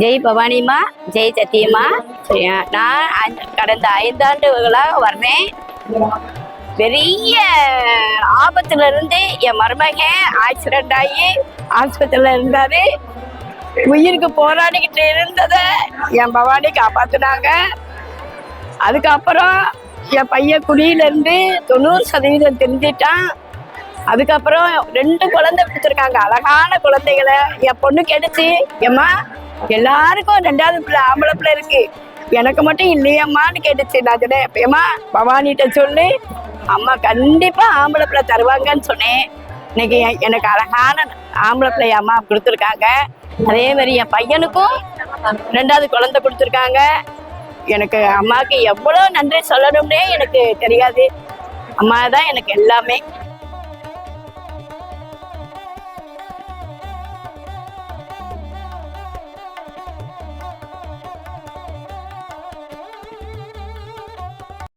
ஜெய் பவானிமா ஜெய் சத்தியம்மா சரியா? நான் கடந்த ஐந்தாண்டுகளாக வர்றேன். பெரிய ஆபத்துல இருந்து என் மருமகன் ஆக்சிடென்ட் ஆகி ஆஸ்பத்திரியில இருந்தாரு. உயிருக்கு போராடிக்கிட்டு இருந்ததை என் பவானி காப்பாத்துனாங்க. அதுக்கப்புறம் என் பையன் குடியிலேருந்து தொண்ணூறு சதவீதம் தெரிஞ்சிட்டான் அதுக்கப்புறம் ரெண்டு குழந்தை பிடிச்சிருக்காங்க அழகான குழந்தைகளை என் பொண்ணு கெடுச்சு ஏம்மா எல்லாருக்கும் ரெண்டாவது பிள்ளை ஆம்பளை பிள்ளை இருக்கு. எனக்கு மட்டும் இல்லையம்மான்னு கேட்டுச்சு நான் சொன்னேன் ஏம்மா பவானிகிட்ட சொல்லி. அம்மா கண்டிப்பா ஆம்பளை பிள்ளை தருவாங்கன்னு சொன்னேன். இன்னைக்கு எனக்கு அழகான ஆம்பளை பிள்ளைய அம்மா கொடுத்துருக்காங்க. அதே மாதிரி என் பையனுக்கும் ரெண்டாவது குழந்தை கொடுத்துருக்காங்க. எனக்கு அம்மாவுக்கு எவ்வளோ நன்றி சொல்லணும்னே எனக்கு தெரியாது. அம்மா தான் எனக்கு எல்லாமே.